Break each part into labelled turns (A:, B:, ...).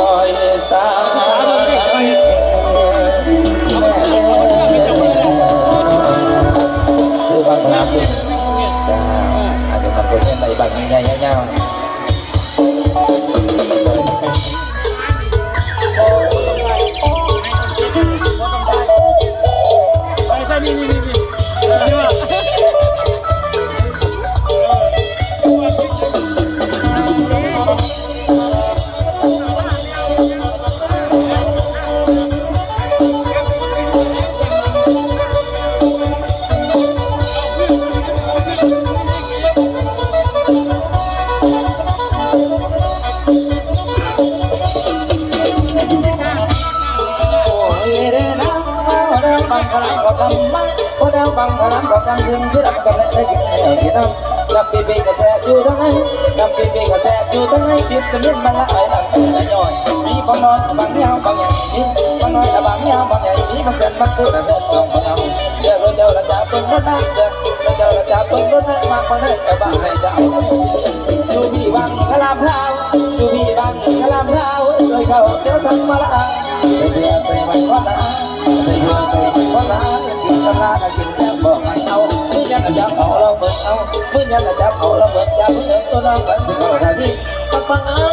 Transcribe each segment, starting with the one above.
A: สายแม่เด้อซื้อบางพลามดิจ้าอาจจะมันคนเล่นในบางใหญ่ๆสวัส บางพลังก็กำมาว่าเด้อบางพลังก็กำถึงสิรับกันและได้กินให้เราที่น้ำน้ำปีปีก็แสบอยู่ทั้งนั้นน้ำปีปีก็แสบอยู่ทั้งนั้นปิดกันเล่นมันละไอ้หลังละย่อยมีบางนอยบางยาวบางใหญ่มีบางน้อยบางยาวบางใหญ่มีบางเส้นบางคู่แต่เส้นตรงบางเอาเดี๋ยวเดี๋ยวเราจะเปิดรถนะเดี๋ยวเดี๋ยวเราจะเปิดรถนะมากกว่านั้นแต่บางให้เจ้าดูพี่บังคลามเท้าดูพี่บังคลามเท้าเลยเขาเดี๋ยวทำมาละใส่เบียร์ใส่ไม้ขวใส่เบียร์ใส่ม้ขวากิน เอามื่อยันจับเอาเราเบิดเอามื่อยันจับเอาเราเบิดจับเบิดตัวน้องนสิเขาได้ที่ปักปังเออ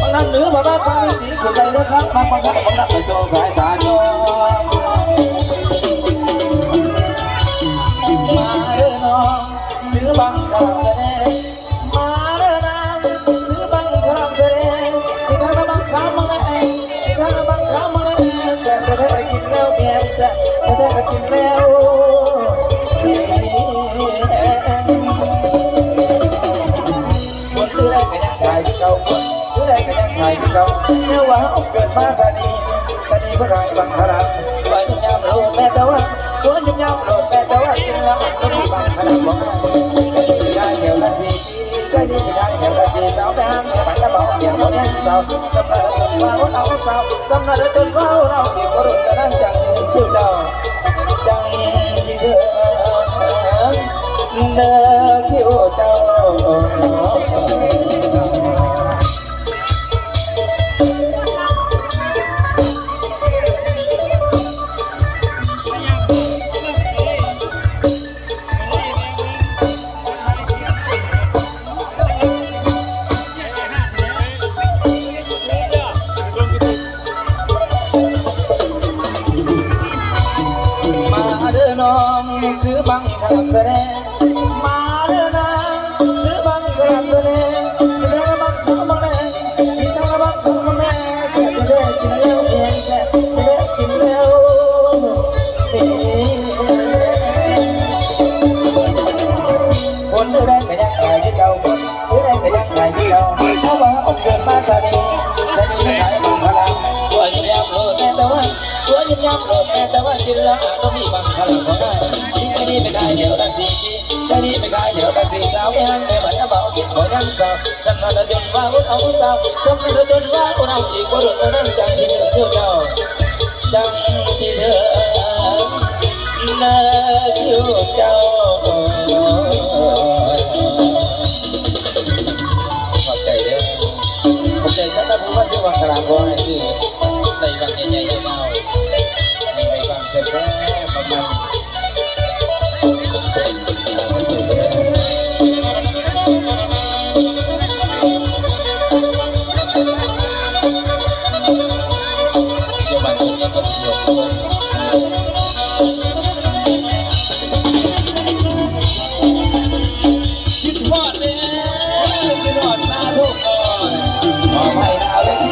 A: บางนั้นหรือบ้าบ้าปังนี่สีคือใส่นะครับปังปังครับปังนับไปส่งสายตาโย ก็ยังขายที่เขาแม้ว่าเอาเกิดมาสนีสนีเพื่อขายบังคาราว่ายุ่งยามโลแม่แต่ว่าตัวยุ่งยามโลแม่แต่ว่ากินแล้วมันก็มีบังคาราบอกไม่ได้เดี๋ยวละสิ ก็ดีไม่ได้แค่ภาษีสาวไปห้างปันกระบอกเหี่ยวคนยังสาวสำนักจนว่าเราสาวสำนักจนว่าเราเก็บกระดุมกระนั่งจังชื่อเจ้าจังที่เธอ เด้อน้องซื้อบังคำแสดงมาเด้อนางซื้อบังคำแสดงที่ทางบังคำบังแดงที่ทางบังคำบังแดงแซ่บจะได้กินแล้วเพียงแซ่จะได้กินแล้วคนเดือ ลดแม่แต่ว่ากินแล้วอาจต้องมีบังพลังก็ได้ที่จะดีไม่ขายเดี๋ยวละสี่ปีจะดีไม่ขายเดี๋ยวละสี่สาวไม่หันไม่เหมือนเบาเก็บหัวยังสาวสำนักจนว่าวุ่นเอาสาวสำนักจนว่าวุ่นเอาอีกคนละนั่งจังที่เธอเที่ยวเจ้าจังที่เธอเนื้อคิวเจ้า ขอบใจเด้อขอบใจสำหรับผู้มาซื้อวังกลางขอให้ซื้อในวันใหญ่ๆยาว Sete, papai.